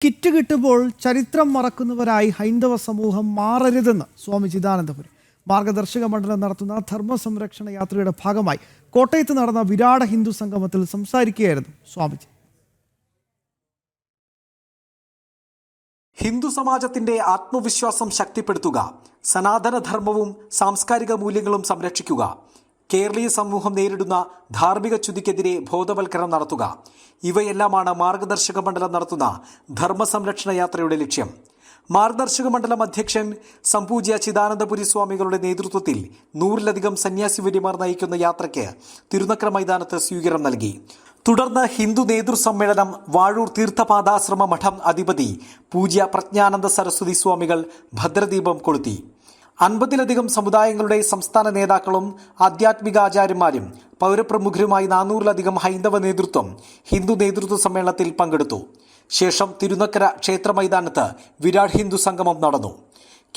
Kit കിട്ടുമ്പോൾ ചരിത്രം മറക്കുന്നവരായി ഹൈന്ദവ സമൂഹം മാറരുതെന്ന് സ്വാമി ചിദാനന്ദപുരി മാർഗദർശക മണ്ഡലം നടത്തുന്ന ധർമ്മ സംരക്ഷണ യാത്രയുടെ ഭാഗമായി കോട്ടയത്ത് നടന്ന വിരാട ഹിന്ദു സംഗമത്തിൽ സംസാരിക്കുകയായിരുന്നു സ്വാമിജി. ഹിന്ദു സമാജത്തിന്റെ ആത്മവിശ്വാസം ശക്തിപ്പെടുത്തുക സനാതനധർമ്മവും സാംസ്കാരിക മൂല്യങ്ങളും സംരക്ഷിക്കുക കേരളീയ സമൂഹം നേരിടുന്ന ധാർമ്മിക ചുതിക്കെതിരെ ബോധവൽക്കരണം നടത്തുക. ഇവയെല്ലാമാണ് മാർഗദർശക മണ്ഡലം നടത്തുന്ന ധർമ്മസംരക്ഷണ യാത്രയുടെ ലക്ഷ്യം. മാർഗദർശക മണ്ഡലം അധ്യക്ഷൻ സംപൂജ്യ ചിദാനന്ദപുരി സ്വാമികളുടെ നേതൃത്വത്തിൽ നൂറിലധികം സന്യാസിവര്യമാർ നയിക്കുന്ന യാത്രയ്ക്ക് തിരുനക്കര മൈതാനത്ത് സ്വീകരണം നൽകി. തുടർന്ന് ഹിന്ദു നേതൃസമ്മേളനം വാഴൂർ തീർത്ഥപാദാശ്രമ മഠം അധിപതി പൂജ്യ പ്രജ്ഞാനന്ദ സരസ്വതി സ്വാമികൾ ഭദ്രദീപം കൊളുത്തി. അൻപതിലധികം സമുദായങ്ങളുടെ സംസ്ഥാന നേതാക്കളും ആധ്യാത്മിക ആചാര്യന്മാരും പൗരപ്രമുഖരുമായി നാനൂറിലധികം ഹൈന്ദവ നേതൃത്വം ഹിന്ദു നേതൃത്വ സമ്മേളനത്തിൽ പങ്കെടുത്തു. ശേഷം തിരുനക്കര ക്ഷേത്ര മൈതാനത്ത് വിരാട് ഹിന്ദു സംഗമം നടന്നു.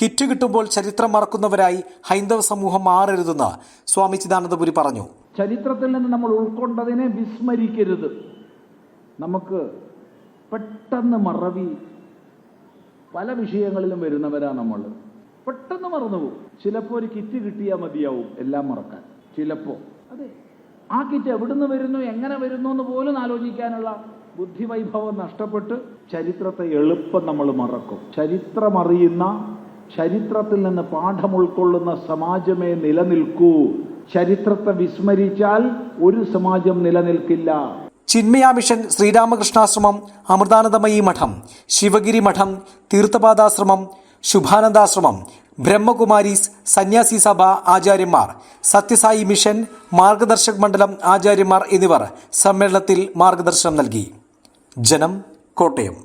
കിറ്റ് കിട്ടുമ്പോൾ ചരിത്രം മറക്കുന്നവരായി ഹൈന്ദവ സമൂഹം മാറരുതെന്ന് സ്വാമി ചിദാനന്ദപുരി പറഞ്ഞു. ചരിത്രത്തിൽ നിന്ന് നമ്മൾ ഉൾക്കൊണ്ടതിനെ വിസ്മരിക്കരുത്. നമുക്ക് പെട്ടെന്ന് മറവി പല വിഷയങ്ങളിലും വരുന്നവരാണ് നമ്മൾ. പെട്ടെന്ന് മറന്നുപോകും. ചിലപ്പോൾ ഒരു കിറ്റ് കിട്ടിയാൽ മതിയാവും. എല്ലാം മറക്കാൻ. ചിലപ്പോൾ അതെ. ആ കിറ്റ് എവിടുന്ന് വരുന്നു എങ്ങനെ വരുന്നു എന്ന് പോലും ആലോചിക്കാനുള്ള ബുദ്ധിവൈഭവം നഷ്ടപ്പെട്ട് ചരിത്രത്തെ എളുപ്പം നമ്മൾ മറക്കും. ചരിത്രമറിയുന്ന ചരിത്രത്തിൽ നിന്ന് പാഠം ഉൾക്കൊള്ളുന്ന സമാജമേ നിലനിൽക്കൂ. ചരിത്രത്തെ വിസ്മരിച്ചാൽ ഒരു സമാജം നിലനിൽക്കില്ല. ചിന്മയ മിഷൻ ശ്രീരാമകൃഷ്ണാശ്രമം അമൃതാനന്ദമയി മഠം ശിവഗിരി മഠം തീർത്ഥപാദാശ്രമം ശുഭാനന്ദാശ്രമം ബ്രഹ്മകുമാരീസ് സന്യാസി സഭ ആചാര്യന്മാർ സത്യസായി മിഷൻ മാർഗദർശക് മണ്ഡലം ആചാര്യന്മാർ എന്നിവർ സമ്മേളനത്തിൽ മാർഗദർശനം നൽകി. ജനം കോട്ടയം.